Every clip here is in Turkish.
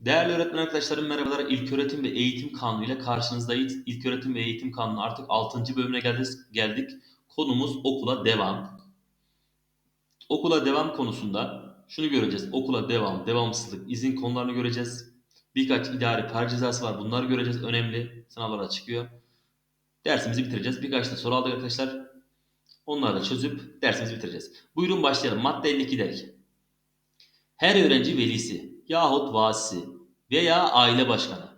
Değerli öğretmen arkadaşlarım merhabalar. İlköğretim ve Eğitim Kanunu ile karşınızdayız. İlköğretim ve Eğitim Kanunu artık 6. bölümüne geldik. geldik. Konumuz okula devam. Okula devam konusunda şunu göreceğiz. Okula devam, devamsızlık, izin konularını göreceğiz. Birkaç idari para cezası var. Bunları göreceğiz. Önemli. Sınavlara çıkıyor. Dersimizi bitireceğiz. Birkaç da soru aldık arkadaşlar. Onları da çözüp dersimizi bitireceğiz. Buyurun başlayalım. Madde 52 der. Her öğrenci velisi yahut vasisi veya aile başkanı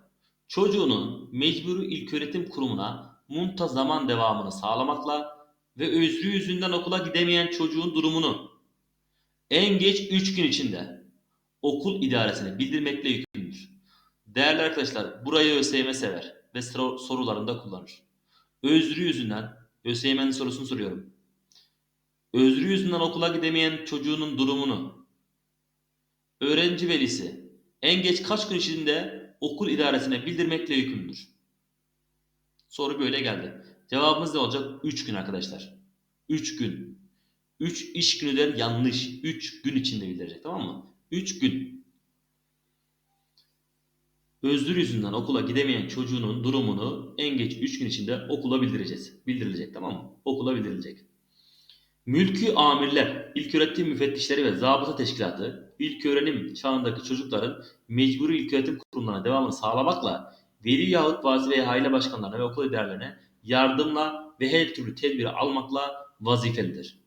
çocuğunun mecburi ilköğretim kurumuna muntazaman devamını sağlamakla ve özrü yüzünden okula gidemeyen çocuğun durumunu en geç 3 gün içinde okul idaresine bildirmekle yükümlüdür. Değerli arkadaşlar burayı ÖSYM sever ve sor- sorularında kullanır. Özrü yüzünden ÖSYM'nin sorusunu soruyorum. Özrü yüzünden okula gidemeyen çocuğunun durumunu öğrenci velisi en geç kaç gün içinde okul idaresine bildirmekle yükümlüdür. Soru böyle geldi. Cevabımız ne olacak? 3 gün arkadaşlar. 3 gün. 3 iş günü der yanlış. 3 gün içinde bildirecek tamam mı? 3 gün. Özür yüzünden okula gidemeyen çocuğunun durumunu en geç 3 gün içinde okula bildireceğiz. Bildirilecek tamam mı? Okula bildirilecek. Mülkü amirler, ilköğretim müfettişleri ve zabıta teşkilatı, ilköğrenim çağındaki çocukların mecburi ilköğretim kurumlarına devamını sağlamakla veli yahut vazi veya aile başkanlarına ve okul idarelerine yardımla ve her türlü tedbiri almakla vazifelidir.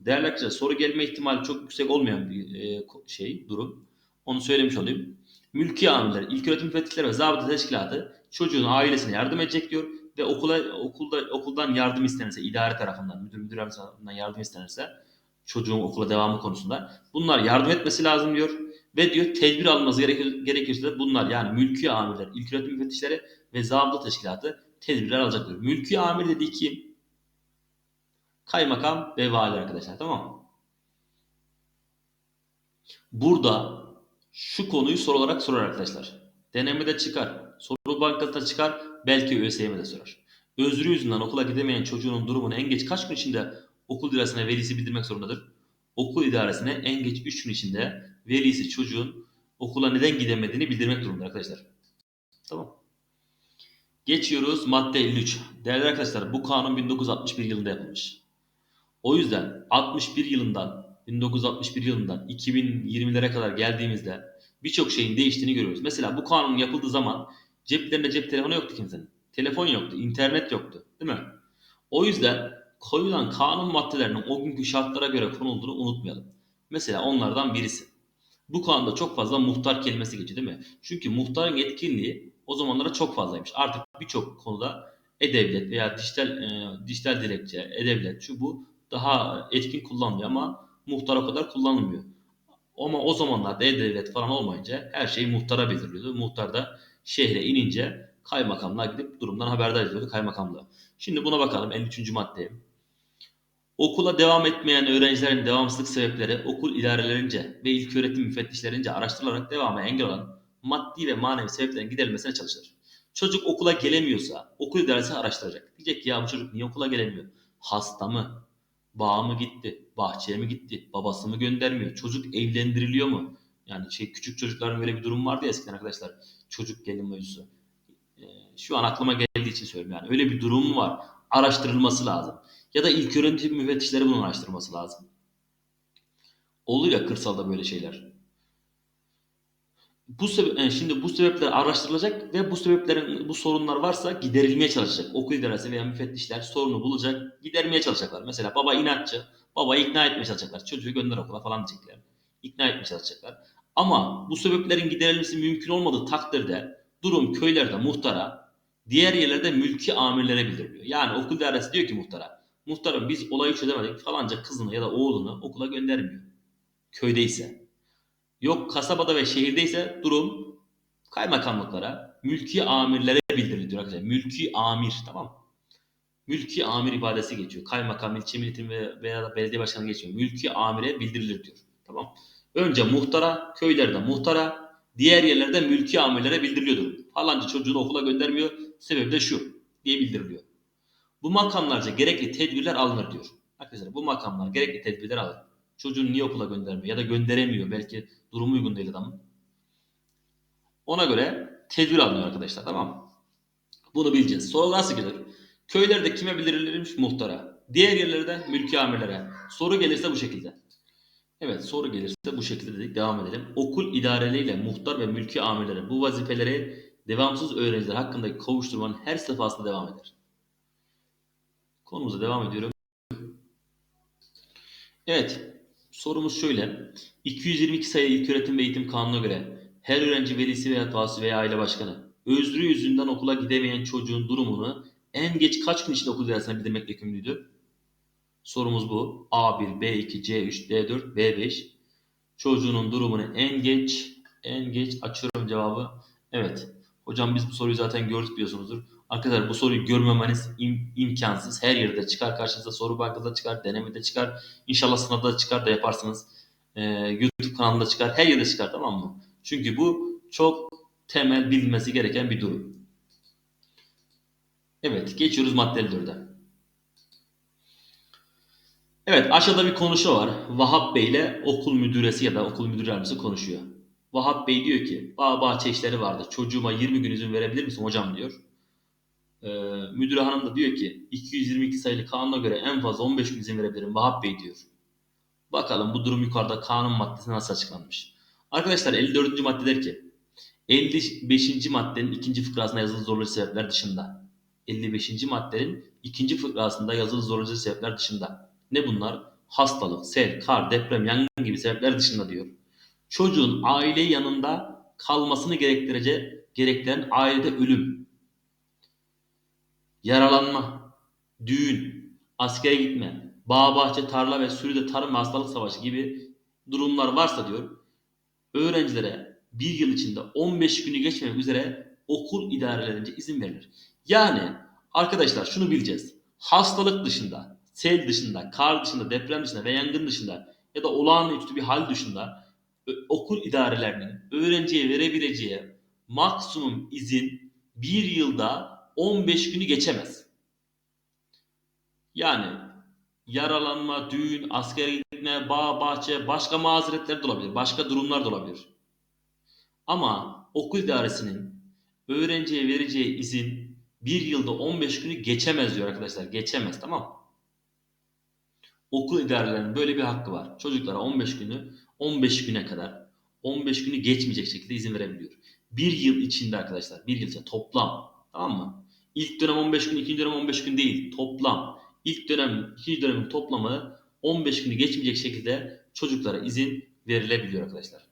Değerli arkadaşlar soru gelme ihtimali çok yüksek olmayan bir e, şey, durum. Onu söylemiş olayım. Mülki amirler, ilköğretim müfettişleri ve zabıta teşkilatı çocuğun ailesine yardım edecek diyor ve okula okulda okuldan yardım istenirse, idare tarafından, müdür müdür tarafından yardım istenirse çocuğun okula devamı konusunda bunlar yardım etmesi lazım diyor ve diyor tedbir alması gerekir, gerekirse de bunlar yani mülki amirler, ilköğretim müfettişleri ve zabıta teşkilatı tedbirler alacak diyor. Mülki amir dediği kim? Kaymakam ve vali arkadaşlar tamam mı? Burada şu konuyu soru olarak sorar arkadaşlar. Denemede çıkar, soru bankasında çıkar, belki ÖSYM'de sorar. Özrü yüzünden okula gidemeyen çocuğunun durumunu en geç kaç gün içinde okul idaresine velisi bildirmek zorundadır? Okul idaresine en geç 3 gün içinde velisi çocuğun okula neden gidemediğini bildirmek durumunda arkadaşlar. Tamam. Geçiyoruz madde 53. Değerli arkadaşlar bu kanun 1961 yılında yapılmış. O yüzden 61 yılından 1961 yılından 2020'lere kadar geldiğimizde birçok şeyin değiştiğini görüyoruz. Mesela bu kanun yapıldığı zaman ceplerinde cep telefonu yoktu kimsenin. Telefon yoktu, internet yoktu, değil mi? O yüzden koyulan kanun maddelerinin o günkü şartlara göre konulduğunu unutmayalım. Mesela onlardan birisi. Bu kanunda çok fazla muhtar kelimesi geçiyor değil mi? Çünkü muhtarın etkinliği o zamanlara çok fazlaymış. Artık birçok konuda e-devlet veya dijital e, dijital dilekçe, e-devlet şu bu daha etkin kullanılıyor ama muhtar o kadar kullanılmıyor. Ama o zamanlarda e-devlet falan olmayınca her şey muhtara bildiriliyordu. Muhtar da şehre inince kaymakamlığa gidip durumdan haberdar ediyordu kaymakamlığa. Şimdi buna bakalım 53. maddeye. Okula devam etmeyen öğrencilerin devamsızlık sebepleri okul idarelerince ve ilköğretim müfettişlerince araştırılarak devamı engel olan maddi ve manevi sebeplerin giderilmesine çalışılır. Çocuk okula gelemiyorsa okul idaresi araştıracak. Diyecek ki ya bu çocuk niye okula gelemiyor? Hasta mı? Bağa mı gitti? Bahçeye mi gitti? Babası mı göndermiyor? Çocuk evlendiriliyor mu? Yani şey küçük çocukların böyle bir durum vardı ya eskiden arkadaşlar. Çocuk gelin mevzusu. Ee, şu an aklıma geldiği için söylüyorum yani. Öyle bir durum var? Araştırılması lazım. Ya da ilköğretim müfettişleri bunun araştırması lazım. Olur ya kırsalda böyle şeyler. Bu sebe- yani şimdi bu sebepler araştırılacak ve bu sebeplerin bu sorunlar varsa giderilmeye çalışacak. Okul idaresi veya müfettişler sorunu bulacak, gidermeye çalışacaklar. Mesela baba inatçı, babayı ikna etmeye çalışacaklar. Çocuğu gönder okula falan diyecekler. İkna etmeye çalışacaklar. Ama bu sebeplerin giderilmesi mümkün olmadığı takdirde durum köylerde muhtara, diğer yerlerde mülki amirlere bildiriliyor. Yani okul idaresi diyor ki muhtara, muhtarım biz olayı çözemedik falanca kızını ya da oğlunu okula göndermiyor. Köydeyse. Yok kasabada ve şehirdeyse durum kaymakamlıklara, mülki amirlere bildiriliyor arkadaşlar. Mülki amir tamam? Mülki amir ibadesi geçiyor. Kaymakam, ilçe milletin ve veya belediye başkanı geçmiyor. Mülki amire bildirilir diyor. Tamam. Önce muhtara, köylerde muhtara, diğer yerlerde mülki amirlere bildiriliyordur. Falanca çocuğunu okula göndermiyor. Sebebi de şu diye bildiriliyor. Bu makamlarca gerekli tedbirler alınır diyor. Arkadaşlar bu makamlar gerekli tedbirler alır. Çocuğunu niye okula göndermiyor ya da gönderemiyor belki durumu uygun değil adamın. Ona göre tedbir alınıyor arkadaşlar tamam mı? Bunu bileceğiz. Soru nasıl gelir? Köylerde kime bildirilirmiş? Muhtara. Diğer yerlerde mülki amirlere. Soru gelirse bu şekilde. Evet soru gelirse bu şekilde dedik. Devam edelim. Okul idareleriyle muhtar ve mülki amirlere bu vazifeleri devamsız öğrenciler hakkındaki kovuşturmanın her sefasında devam eder. Konumuza devam ediyorum. Evet. Sorumuz şöyle. 222 sayılı İlköğretim ve Eğitim Kanunu'na göre her öğrenci velisi veya vasi veya aile başkanı özrü yüzünden okula gidemeyen çocuğun durumunu en geç kaç gün içinde okul idaresine bildirmekle yükümlüydü? Sorumuz bu. A1, B2, C3, D4, B5. Çocuğunun durumunu en geç, en geç açıyorum cevabı. Evet. Hocam biz bu soruyu zaten gördük biliyorsunuzdur. Arkadaşlar bu soruyu görmemeniz im- imkansız. Her yerde çıkar karşınıza soru bankada çıkar, denemede çıkar. İnşallah sınavda da çıkar da yaparsınız. Ee, YouTube kanalında çıkar, her yerde çıkar tamam mı? Çünkü bu çok temel bilinmesi gereken bir durum. Evet, geçiyoruz maddeli 4'e. Evet, aşağıda bir konuşma var. Vahap Bey ile okul müdüresi ya da okul müdür yardımcısı konuşuyor. Vahap Bey diyor ki, bağ bahçe işleri vardı. Çocuğuma 20 gün izin verebilir misin hocam diyor. Ee, müdür hanım da diyor ki, 222 sayılı kanuna göre en fazla 15 gün izin verebilirim Vahap Bey diyor. Bakalım bu durum yukarıda kanun maddesine nasıl açıklanmış. Arkadaşlar 54. madde der ki, 55. maddenin ikinci fıkrasında yazılı zorlayıcı sebepler dışında. 55. maddenin ikinci fıkrasında yazılı zorlayıcı sebepler dışında. Ne bunlar? Hastalık, sel, kar, deprem, yangın gibi sebepler dışında diyor. Çocuğun aile yanında kalmasını gerektirecek, gerektiren ailede ölüm, yaralanma, düğün, askere gitme, bağ, bahçe, tarla ve sürüde tarım ve hastalık savaşı gibi durumlar varsa diyor, öğrencilere bir yıl içinde 15 günü geçmemek üzere okul idarelerince izin verilir. Yani arkadaşlar şunu bileceğiz. Hastalık dışında, sel dışında, kar dışında, deprem dışında ve yangın dışında ya da olağanüstü bir hal dışında okul idarelerinin öğrenciye verebileceği maksimum izin bir yılda 15 günü geçemez. Yani yaralanma, düğün, askere gitme, bağ, bahçe, başka mazeretler de olabilir. Başka durumlar da olabilir. Ama okul idaresinin öğrenciye vereceği izin bir yılda 15 günü geçemez diyor arkadaşlar. Geçemez tamam mı? Okul idarelerinin böyle bir hakkı var. Çocuklara 15 günü 15 güne kadar 15 günü geçmeyecek şekilde izin verebiliyor. Bir yıl içinde arkadaşlar bir yıl içinde toplam tamam mı? İlk dönem 15 gün, ikinci dönem 15 gün değil. Toplam. İlk dönem, ikinci dönemin toplamı 15 günü geçmeyecek şekilde çocuklara izin verilebiliyor arkadaşlar.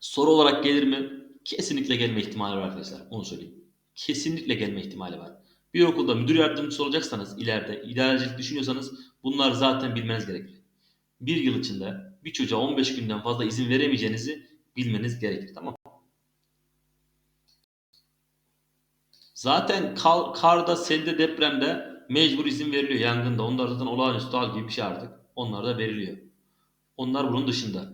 Soru olarak gelir mi? Kesinlikle gelme ihtimali var arkadaşlar. Onu söyleyeyim. Kesinlikle gelme ihtimali var. Bir okulda müdür yardımcısı olacaksanız ileride idarecilik düşünüyorsanız bunlar zaten bilmeniz gerekir. Bir yıl içinde bir çocuğa 15 günden fazla izin veremeyeceğinizi bilmeniz gerekir. Tamam mı? Zaten kal, karda, selde, depremde mecbur izin veriliyor. Yangında. Onlar zaten olağanüstü hal gibi bir şey artık. Onlar da veriliyor. Onlar bunun dışında.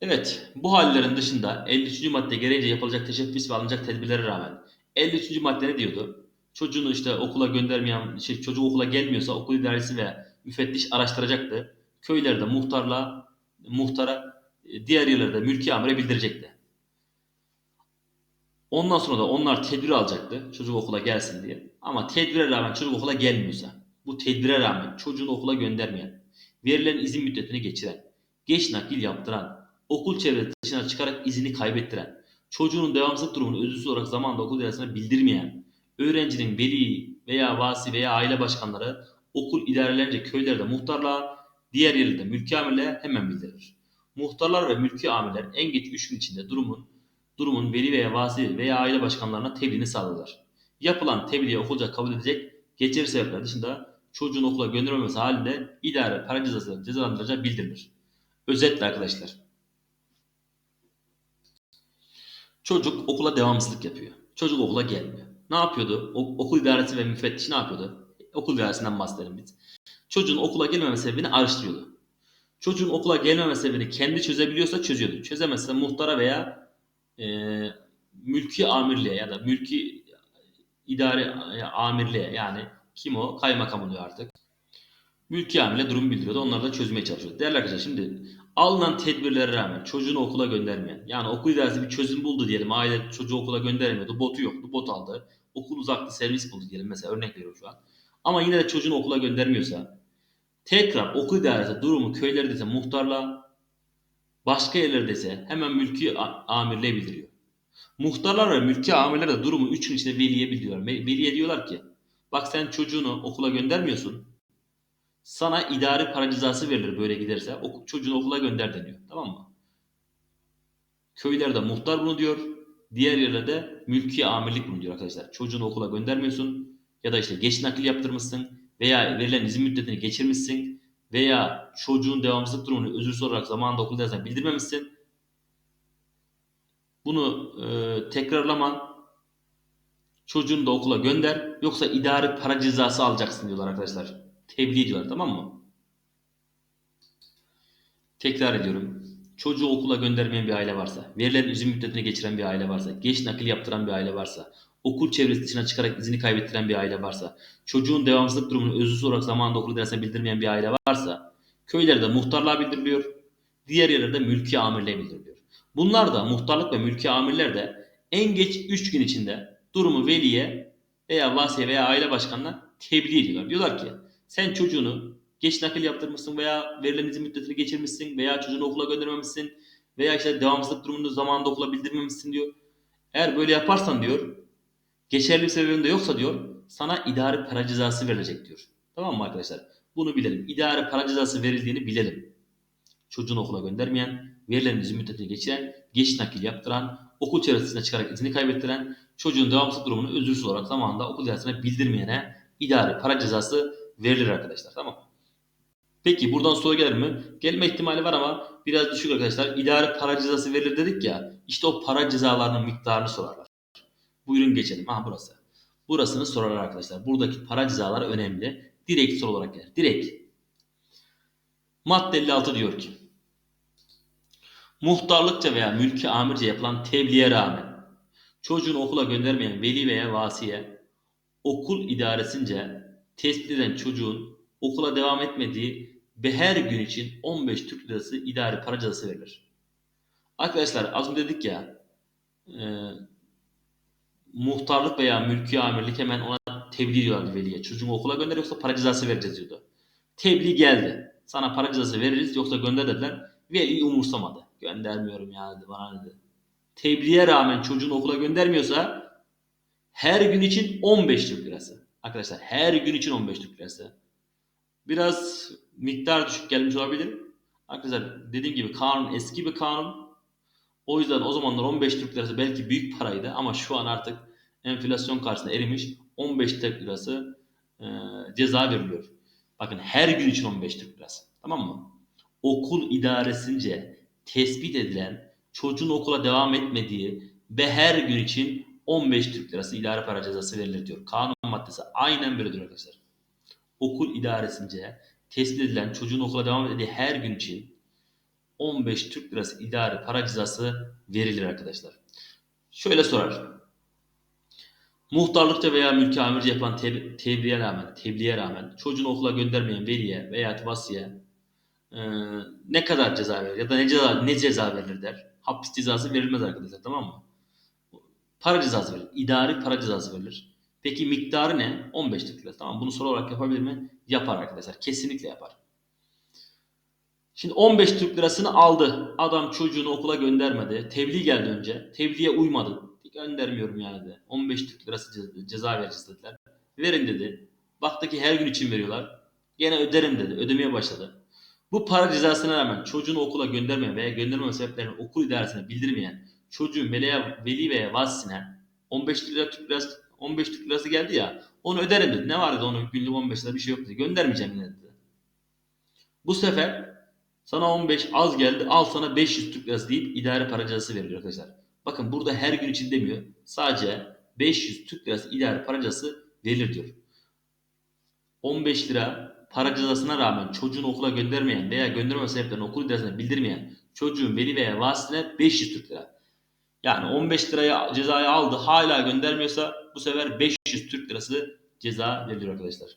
Evet, bu hallerin dışında 53. madde gereğince yapılacak teşebbüs ve alınacak tedbirlere rağmen 53. madde ne diyordu? Çocuğunu işte okula göndermeyen, şey, çocuk okula gelmiyorsa okul idaresi ve müfettiş araştıracaktı. Köylerde muhtarla, muhtara, e, diğer yerlerde mülki amire bildirecekti. Ondan sonra da onlar tedbir alacaktı çocuk okula gelsin diye. Ama tedbire rağmen çocuk okula gelmiyorsa, bu tedbire rağmen çocuğunu okula göndermeyen, verilen izin müddetini geçiren, geç nakil yaptıran, okul çevresi dışına çıkarak izini kaybettiren, çocuğunun devamsızlık durumunu özürsüz olarak zamanında okul idaresine bildirmeyen, öğrencinin veli veya vasi veya aile başkanları okul idarelerince köylerde muhtarlığa, diğer yerlerde mülki amirliğe hemen bildirir. Muhtarlar ve mülki amirler en geç 3 gün içinde durumun durumun veli veya vasi veya aile başkanlarına tebliğini sağlarlar. Yapılan tebliği okulca kabul edecek geçerli sebepler dışında çocuğun okula göndermemesi halinde idare para cezası cezalandıracağı bildirilir. Özetle arkadaşlar. Çocuk okula devamsızlık yapıyor. Çocuk okula gelmiyor. Ne yapıyordu? O- okul idaresi ve müfettiş ne yapıyordu? Okul idaresinden bahsedelim biz. Çocuğun okula gelmeme sebebini araştırıyordu. Çocuğun okula gelmeme sebebini kendi çözebiliyorsa çözüyordu. Çözemezse muhtara veya e, mülki amirliğe ya da mülki idare amirliğe yani kim o? Kaymakam oluyor artık. Mülki amirle durum bildiriyordu. Onlar da çözmeye çalışıyordu. Değerli arkadaşlar şimdi alınan tedbirlere rağmen çocuğunu okula göndermeyen, yani okul idaresi bir çözüm buldu diyelim, aile çocuğu okula gönderemiyordu, botu yoktu, bot aldı, okul uzaktı, servis buldu diyelim mesela örnek veriyorum şu an. Ama yine de çocuğunu okula göndermiyorsa, tekrar okul idaresi durumu köylerdeyse muhtarla, başka yerlerdeyse hemen mülki amirliğe bildiriyor. Muhtarlar ve mülki amirler de durumu 3 gün içinde veliye bildiriyorlar. Ve- Veliye diyorlar ki, bak sen çocuğunu okula göndermiyorsun, sana idari para cezası verilir böyle giderse. O çocuğunu okula gönder deniyor. Tamam mı? Köylerde muhtar bunu diyor. Diğer yerlerde mülki amirlik bunu diyor arkadaşlar. Çocuğunu okula göndermiyorsun ya da işte geç nakil yaptırmışsın veya verilen izin müddetini geçirmişsin veya çocuğun devamsızlık durumunu özür sorarak zamanında okul dersine bildirmemişsin. Bunu e, tekrarlaman çocuğunu da okula gönder yoksa idari para cezası alacaksın diyorlar arkadaşlar. Tebliğ ediyorlar tamam mı? Tekrar ediyorum. Çocuğu okula göndermeyen bir aile varsa, verilen izin müddetini geçiren bir aile varsa, geç nakil yaptıran bir aile varsa, okul çevresi dışına çıkarak izini kaybettiren bir aile varsa, çocuğun devamsızlık durumunu özürsüz olarak zamanında okul dersine bildirmeyen bir aile varsa, köylerde muhtarlığa bildiriliyor, diğer yerlerde mülki amirliğe bildiriliyor. Bunlar da muhtarlık ve mülki amirler de en geç 3 gün içinde durumu veliye veya vasiye veya aile başkanına tebliğ ediyorlar. Diyorlar ki sen çocuğunu geç nakil yaptırmışsın veya verilen izin müddetini geçirmişsin veya çocuğunu okula göndermemişsin veya işte devamsızlık durumunu zamanında okula bildirmemişsin diyor. Eğer böyle yaparsan diyor geçerli bir sebebin de yoksa diyor sana idari para cezası verilecek diyor. Tamam mı arkadaşlar? Bunu bilelim. İdari para cezası verildiğini bilelim. Çocuğunu okula göndermeyen, verilen izin müddetini geçiren, geç nakil yaptıran, okul çevresine çıkarak izini kaybettiren, çocuğun devamsızlık durumunu özürsüz olarak zamanında okul dersine bildirmeyene idari para cezası verilir arkadaşlar. Tamam? Peki buradan soru gelir mi? Gelme ihtimali var ama biraz düşük arkadaşlar. İdari para cezası verilir dedik ya. İşte o para cezalarının miktarını sorarlar. Buyurun geçelim. Aha burası. Burasını sorarlar arkadaşlar. Buradaki para cezaları önemli. Direkt soru olarak gelir. Direkt. Madde 56 diyor ki. Muhtarlıkça veya mülki amirce yapılan tebliğe rağmen çocuğunu okula göndermeyen veli veya vasiye okul idaresince tespit eden çocuğun okula devam etmediği ve her gün için 15 Türk Lirası idari para cezası verilir. Arkadaşlar az önce dedik ya muhtarlık veya mülki amirlik hemen ona tebliğ diyorlardı veliye. Çocuğunu okula gönder yoksa para cezası vereceğiz diyordu. Tebliğ geldi. Sana para cezası veririz yoksa gönder dediler. Veli umursamadı. Göndermiyorum ya dedi bana dedi. Tebliğe rağmen çocuğunu okula göndermiyorsa her gün için 15 Türk Lirası. Arkadaşlar her gün için 15 Türk Lirası. Biraz miktar düşük gelmiş olabilir. Arkadaşlar dediğim gibi kanun eski bir kanun. O yüzden o zamanlar 15 Türk Lirası belki büyük paraydı ama şu an artık enflasyon karşısında erimiş 15 Türk Lirası e, ceza veriliyor. Bakın her gün için 15 Türk Lirası. Tamam mı? Okul idaresince tespit edilen çocuğun okula devam etmediği ve her gün için 15 Türk Lirası idare para cezası verilir diyor. Kanun maddesi aynen böyledir arkadaşlar. Okul idaresince tespit edilen çocuğun okula devam ettiği her gün için 15 Türk Lirası idari para cezası verilir arkadaşlar. Şöyle sorar. Muhtarlıkça veya mülki amirce yapılan te- tebliğe rağmen, tebliğe rağmen çocuğunu okula göndermeyen veliye veya vasiye e, ne kadar ceza verir ya da ne ceza ne ceza verilir der. Hapis cezası verilmez arkadaşlar tamam mı? Para cezası verilir. İdari para cezası verilir. Peki miktarı ne? 15 Türk Lirası. Tamam bunu soru olarak yapabilir mi? Yapar arkadaşlar. Kesinlikle yapar. Şimdi 15 Türk lirasını aldı. Adam çocuğunu okula göndermedi. Tebliğ geldi önce. Tebliğe uymadı. Göndermiyorum yani dedi. 15 Türk lirası ce- ceza vereceğiz dediler. Verin dedi. Baktı ki her gün için veriyorlar. Gene öderim dedi. Ödemeye başladı. Bu para cezasına rağmen çocuğunu okula göndermeyen veya göndermeme sebeplerini okul idaresine bildirmeyen çocuğun veliye, veli veya vasisine 15 lira Türk lirası 15 Türk lirası geldi ya onu öderim dedi. Ne var dedi onun günlük 15 lira bir şey yok dedi. Göndermeyeceğim dedi. Bu sefer sana 15 az geldi al sana 500 Türk lirası deyip idare para cezası veriliyor arkadaşlar. Bakın burada her gün için demiyor. Sadece 500 Türk lirası idare para cezası verilir diyor. 15 lira para cezasına rağmen çocuğunu okula göndermeyen veya gönderme sebeplerini okul idaresine bildirmeyen çocuğun veli veya vasisine 500 Türk lira. Yani 15 liraya cezayı aldı hala göndermiyorsa bu sefer 500 Türk lirası ceza veriliyor arkadaşlar.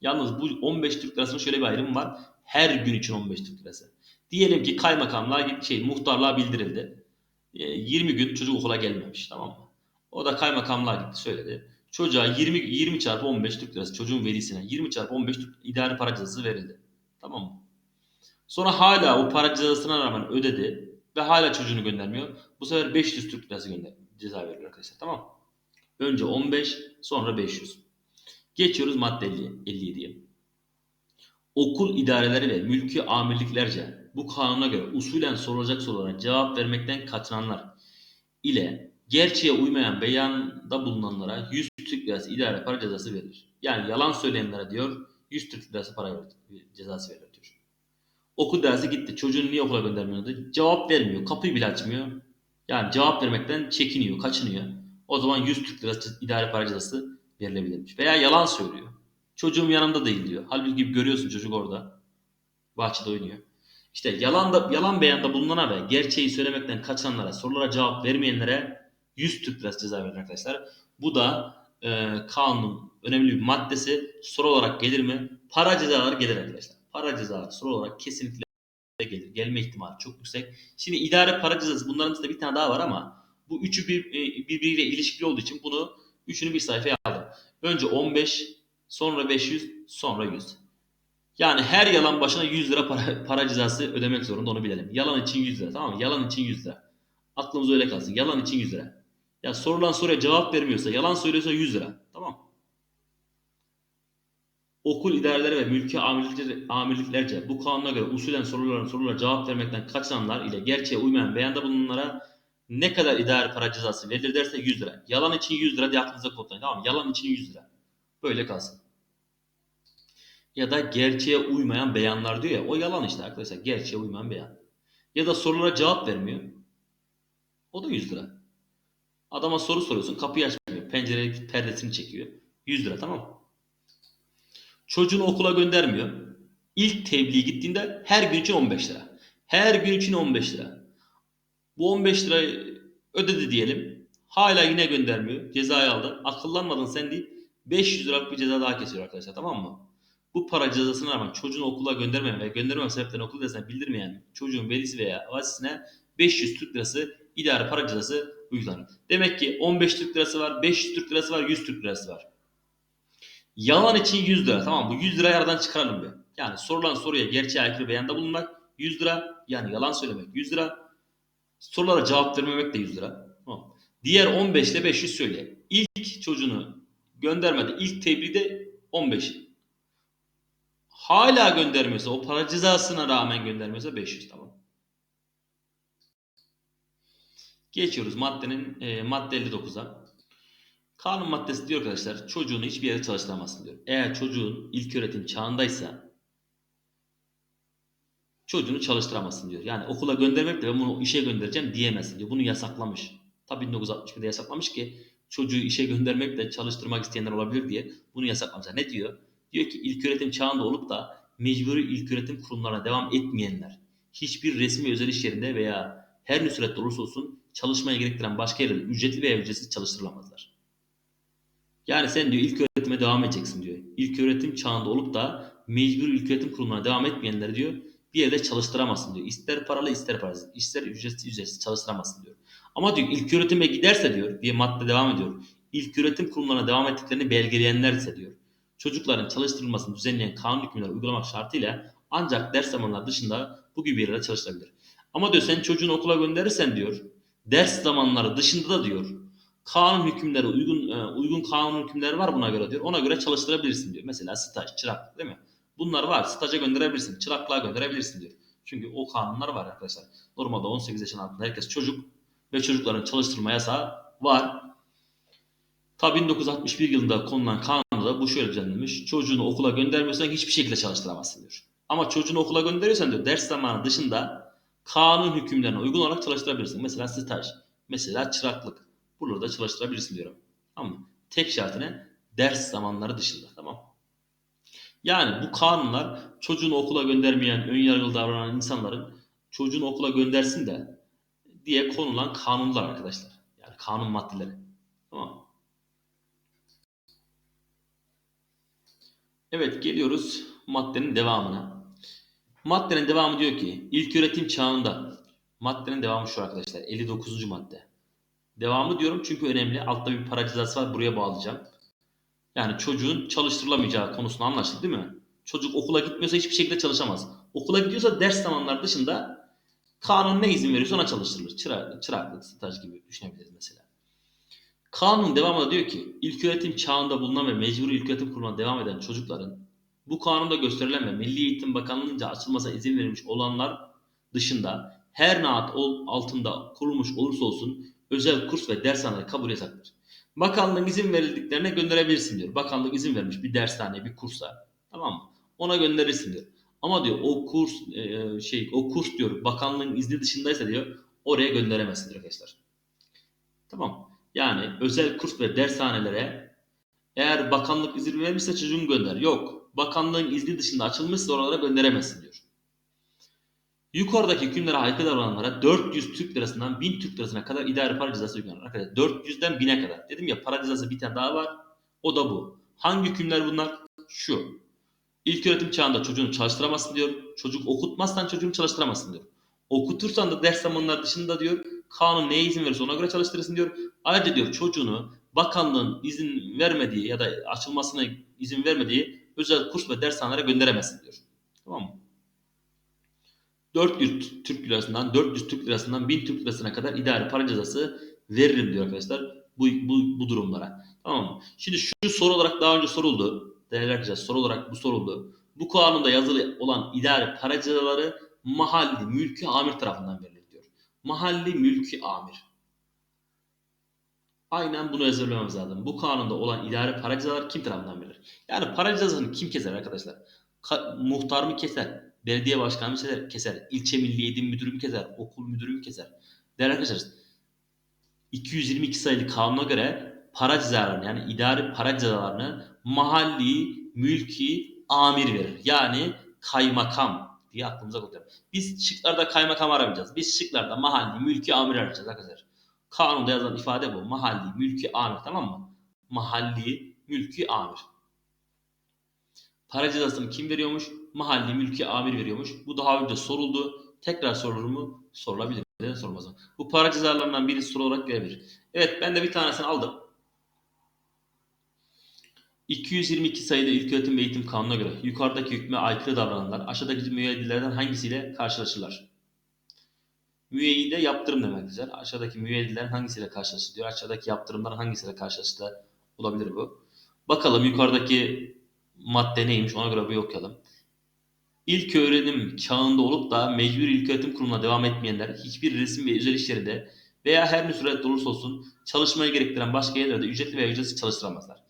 Yalnız bu 15 Türk lirasının şöyle bir ayrımı var. Her gün için 15 Türk lirası. Diyelim ki kaymakamlığa şey muhtarlığa bildirildi. E, 20 gün çocuk okula gelmemiş tamam mı? O da kaymakamlığa gitti söyledi. Çocuğa 20 20 çarpı 15 Türk lirası çocuğun velisine 20 çarpı 15 Türk idari para cezası verildi. Tamam mı? Sonra hala o para cezasına rağmen ödedi ve hala çocuğunu göndermiyor. Bu sefer 500 Türk lirası gönder ceza veriyor arkadaşlar tamam mı? Önce 15 sonra 500. Geçiyoruz madde 50, 57'ye. Okul idareleri ve mülki amirliklerce bu kanuna göre usulen sorulacak sorulara cevap vermekten kaçınanlar ile gerçeğe uymayan beyanda bulunanlara 100 Türk lirası idare para cezası verilir. Yani yalan söyleyenlere diyor 100 Türk lirası para cezası verilir diyor. Okul dersi gitti. Çocuğunu niye okula göndermiyordu? Cevap vermiyor. Kapıyı bile açmıyor. Yani cevap vermekten çekiniyor, kaçınıyor. O zaman 100 Türk lirası idare para cezası verilebilirmiş. Veya yalan söylüyor. Çocuğum yanımda değil diyor. Halbuki görüyorsun çocuk orada. Bahçede oynuyor. İşte yalan da yalan beyanda bulunana ve gerçeği söylemekten kaçanlara, sorulara cevap vermeyenlere 100 Türk lirası ceza verilir arkadaşlar. Bu da e, kanunun önemli bir maddesi. Soru olarak gelir mi? Para cezaları gelir arkadaşlar. Para cezaları soru olarak kesinlikle gelir. Gelme ihtimali çok yüksek. Şimdi idare para cezası bunların dışında bir tane daha var ama bu üçü bir, e, birbiriyle ilişkili olduğu için bunu üçünü bir sayfaya aldım. Önce 15, sonra 500, sonra 100. Yani her yalan başına 100 lira para, para cezası ödemek zorunda onu bilelim. Yalan için 100 lira tamam mı? Yalan için 100 lira. Aklımız öyle kalsın. Yalan için 100 lira. Ya sorulan soruya cevap vermiyorsa, yalan söylüyorsa 100 lira. Tamam Okul idareleri ve mülki amirlikler, amirliklerce bu kanuna göre usulen sorulara, sorulara cevap vermekten kaçınanlar ile gerçeğe uymayan beyanda bulunanlara ne kadar idare para cezası verilir derse 100 lira. Yalan için 100 lira diye aklınıza kodlayın. Tamam? Yalan için 100 lira. Böyle kalsın. Ya da gerçeğe uymayan beyanlar diyor ya. O yalan işte arkadaşlar. Gerçeğe uymayan beyan. Ya da sorulara cevap vermiyor. O da 100 lira. Adama soru soruyorsun. Kapıyı açmıyor. Pencere perdesini çekiyor. 100 lira tamam? Çocuğunu okula göndermiyor. İlk tebliğ gittiğinde her gün için 15 lira. Her gün için 15 lira. Bu 15 lirayı ödedi diyelim. Hala yine göndermiyor. Cezayı aldı. Akıllanmadın sen değil. 500 liralık bir ceza daha kesiyor arkadaşlar tamam mı? Bu para cezasına rağmen çocuğunu okula göndermeyen ve göndermeme sebeplerini okul desene bildirmeyen çocuğun velisi veya vasisine 500 Türk lirası idare para cezası uygulanır. Demek ki 15 Türk lirası var, 500 Türk lirası var, 100 Türk lirası var. Yalan için 100 lira. Tamam bu 100 lirayı aradan çıkaralım bir. Yani sorulan soruya gerçeğe aykırı beyanda bulunmak 100 lira. Yani yalan söylemek 100 lira. Sorulara cevap vermemek de 100 lira. Tamam. Diğer 15 ile 500 söyle. İlk çocuğunu göndermedi. İlk tebliğde 15. Hala göndermiyorsa o para cezasına rağmen göndermiyorsa 500 tamam. Geçiyoruz maddenin e, madde 59'a. Kanun maddesi diyor arkadaşlar çocuğunu hiçbir yere çalıştıramazsın diyor. Eğer çocuğun ilk öğretim çağındaysa çocuğunu çalıştıramazsın diyor. Yani okula göndermek de ben bunu işe göndereceğim diyemezsin diyor. Bunu yasaklamış. Tabii 1961'de yasaklamış ki çocuğu işe göndermek de çalıştırmak isteyenler olabilir diye bunu yasaklamışlar. Ne diyor? Diyor ki ilk öğretim çağında olup da mecburi ilk öğretim kurumlarına devam etmeyenler hiçbir resmi özel iş yerinde veya her ne surette olursa olsun çalışmaya gerektiren başka yerde ücretli veya ücretsiz çalıştırılamazlar. Yani sen diyor ilk öğretime devam edeceksin diyor. İlk öğretim çağında olup da mecbur ilk öğretim kurumuna devam etmeyenler diyor bir yerde çalıştıramazsın diyor. İster paralı ister parasız, ister ücretsiz ücretsiz çalıştıramazsın diyor. Ama diyor ilk öğretime giderse diyor diye madde devam ediyor. İlk öğretim kurumlarına devam ettiklerini belgeleyenler ise diyor. Çocukların çalıştırılmasını düzenleyen kanun hükümleri uygulamak şartıyla ancak ders zamanları dışında bu gibi yerlerde çalışılabilir. Ama diyor sen çocuğunu okula gönderirsen diyor ders zamanları dışında da diyor kanun hükümleri uygun e, uygun kanun hükümleri var buna göre diyor. Ona göre çalıştırabilirsin diyor. Mesela staj, çırak değil mi? Bunlar var. Staja gönderebilirsin. Çıraklığa gönderebilirsin diyor. Çünkü o kanunlar var arkadaşlar. Normalde 18 yaşın altında herkes çocuk ve çocukların çalıştırma yasağı var. Ta 1961 yılında konulan kanunda bu şöyle düzenlenmiş. Çocuğunu okula göndermiyorsan hiçbir şekilde çalıştıramazsın diyor. Ama çocuğunu okula gönderiyorsan diyor ders zamanı dışında kanun hükümlerine uygun olarak çalıştırabilirsin. Mesela staj, mesela çıraklık. Buraları da çalıştırabilirsin diyorum. Mı? Tek şartı ne? Ders zamanları dışında. Tamam Yani bu kanunlar çocuğunu okula göndermeyen, ön yargılı davranan insanların çocuğunu okula göndersin de diye konulan kanunlar arkadaşlar. Yani kanun maddeleri. Tamam mı? Evet geliyoruz maddenin devamına. Maddenin devamı diyor ki ilk öğretim çağında maddenin devamı şu arkadaşlar 59. madde. Devamı diyorum çünkü önemli. Altta bir para cezası var buraya bağlayacağım. Yani çocuğun çalıştırılamayacağı konusunu anlaştık değil mi? Çocuk okula gitmiyorsa hiçbir şekilde çalışamaz. Okula gidiyorsa ders zamanlar dışında kanun ne izin veriyorsa ona çalıştırılır. Çırak, çıraklık, staj gibi düşünebiliriz mesela. Kanun devamında diyor ki ilköğretim çağında bulunan ve mecburi ilköğretim kurumuna devam eden çocukların bu kanunda gösterilen ve Milli Eğitim Bakanlığı'nca açılmasına izin verilmiş olanlar dışında her naat altında kurulmuş olursa olsun özel kurs ve dershaneleri kabul yasaktır. Bakanlığın izin verildiklerine gönderebilirsin diyor. Bakanlık izin vermiş bir dershane, bir kursa. Tamam mı? Ona gönderirsin diyor. Ama diyor o kurs e, şey o kurs diyor bakanlığın izni dışındaysa diyor oraya gönderemezsin diyor arkadaşlar. Tamam. Yani özel kurs ve dershanelere eğer bakanlık izin vermişse çocuğunu gönder. Yok. Bakanlığın izni dışında açılmışsa oralara gönderemezsin diyor. Yukarıdaki hükümlere aykırı davrananlara 400 Türk lirasından 1000 Türk lirasına kadar idari para cezası uygulanır. Arkadaşlar 400'den 1000'e kadar. Dedim ya para cezası bir tane daha var. O da bu. Hangi hükümler bunlar? Şu. İlk öğretim çağında çocuğunu çalıştıramazsın diyor. Çocuk okutmazsan çocuğunu çalıştıramazsın diyor. Okutursan da ders zamanları dışında diyor kanun neye izin verirse ona göre çalıştırırsın diyor. Ayrıca diyor çocuğunu bakanlığın izin vermediği ya da açılmasına izin vermediği özel kurs ve dershanelere gönderemezsin diyor. Tamam mı? 400 Türk lirasından 400 Türk lirasından 1000 Türk lirasına kadar idari para cezası veririm diyor arkadaşlar bu, bu, bu durumlara. Tamam mı? Şimdi şu soru olarak daha önce soruldu. Değerli arkadaşlar soru olarak bu soruldu. Bu kanunda yazılı olan idari para cezaları mahalli mülki amir tarafından verilir. Mahalli mülki amir. Aynen bunu ezberlememiz lazım. Bu kanunda olan idari para cezaları kim tarafından verilir? Yani para cezasını kim keser arkadaşlar? Ka- muhtar mı keser? Belediye başkanı mı keser? keser? İlçe milli eğitim müdürü mü keser? Okul müdürü mü keser? Değerli arkadaşlar 222 sayılı kanuna göre para cezalarını yani idari para cezalarını mahalli mülki amir verir. Yani kaymakam diye aklımıza koyalım. Biz şıklarda kaymakam aramayacağız. Biz şıklarda mahalli mülki amir arayacağız arkadaşlar. Kanunda yazılan ifade bu. Mahalli mülki amir tamam mı? Mahalli mülki amir. Para cezasını kim veriyormuş? Mahalli mülki amir veriyormuş. Bu daha önce soruldu. Tekrar sorulur mu? Sorulabilir. Neden sormaz mı? Bu para cezalarından birisi soru olarak gelebilir. Evet ben de bir tanesini aldım. 222 sayılı İlköğretim ve Eğitim Kanunu'na göre yukarıdaki hükme aykırı davrananlar aşağıdaki müeyyidelerden hangisiyle karşılaşırlar? Müeyyide yaptırım demektir. Aşağıdaki müeyyidelerden hangisiyle karşılaşır diyor. Aşağıdaki yaptırımların hangisiyle karşılaşır da olabilir bu. Bakalım yukarıdaki madde neymiş ona göre bir okuyalım. İlk öğrenim çağında olup da mecbur ilköğretim kurumuna devam etmeyenler hiçbir resim ve özel işlerinde veya her ne surette olursa olsun çalışmayı gerektiren başka yerlerde ücretli veya ücretsiz çalıştıramazlar.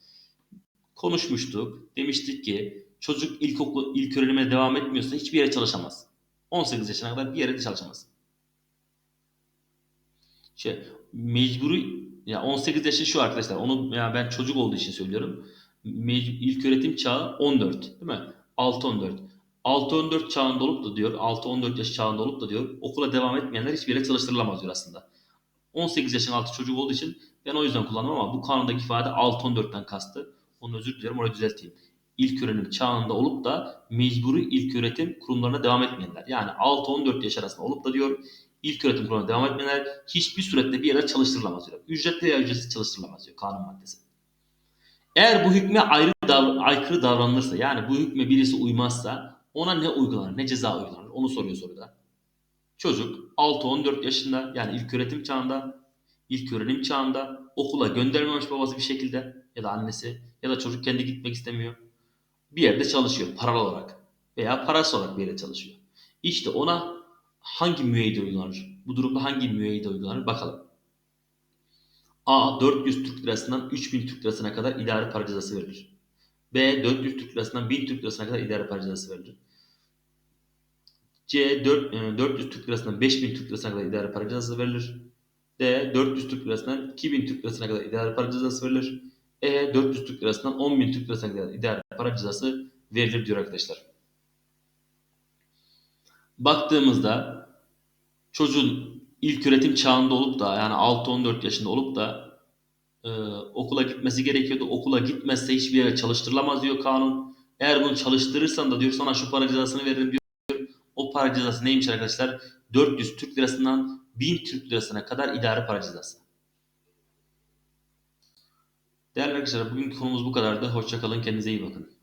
Konuşmuştuk. Demiştik ki çocuk ilkokul ilk öğrenime devam etmiyorsa hiçbir yere çalışamaz. 18 yaşına kadar bir yere de çalışamaz. Şey, mecburi ya 18 yaşı şu arkadaşlar. Onu ya ben çocuk olduğu için söylüyorum. Mec- ilk öğretim çağı 14 değil mi? 6-14. 6-14 çağında olup da diyor 6-14 yaş çağında olup da diyor okula devam etmeyenler hiçbir yere çalıştırılamaz diyor aslında. 18 yaşın altı çocuk olduğu için ben o yüzden kullandım ama bu kanundaki ifade 6-14'ten kastı. Onu özür dilerim orayı düzelteyim. İlk öğrenim çağında olup da mecburi ilk öğretim kurumlarına devam etmeyenler. Yani 6-14 yaş arasında olup da diyor ilk öğretim kurumuna devam etmeyenler hiçbir surette bir yere çalıştırılamaz diyor. Ücretli veya ücretsiz çalıştırılamaz diyor kanun maddesi. Eğer bu hükme ayrı dav- aykırı davranılırsa yani bu hükme birisi uymazsa ona ne uygulanır, ne ceza uygulanır onu soruyor soruda. Çocuk 6-14 yaşında yani ilk öğretim çağında, ilk öğrenim çağında okula göndermemiş babası bir şekilde ya da annesi ya da çocuk kendi gitmek istemiyor. Bir yerde çalışıyor paralı olarak veya parası olarak bir yerde çalışıyor. İşte ona hangi müeyyide uygulanır? Bu durumda hangi müeyyide uygulanır? Bakalım. A. 400 Türk lirasından 3000 Türk lirasına kadar idari para cezası verilir. B. 400 Türk lirasından 1000 Türk lirasına kadar idari para cezası verilir. C. 4, e, 400 Türk lirasından 5000 Türk lirasına kadar idari para cezası verilir. D. 400 Türk lirasından 2000 Türk lirasına kadar idari para cezası verilir. E. 400 Türk lirasından 10.000 Türk lirasına kadar idari para cezası verilir diyor arkadaşlar. Baktığımızda çocuğun ilk öğretim çağında olup da yani 6-14 yaşında olup da e, okula gitmesi gerekiyordu. Okula gitmezse hiçbir yere çalıştırılamaz diyor kanun. Eğer bunu çalıştırırsan da diyor sana şu para cezasını veririm diyor. para cezası neymiş arkadaşlar? 400 Türk lirasından 1000 Türk lirasına kadar idari para cezası. Değerli arkadaşlar bugünkü konumuz bu kadardı. Hoşçakalın kendinize iyi bakın.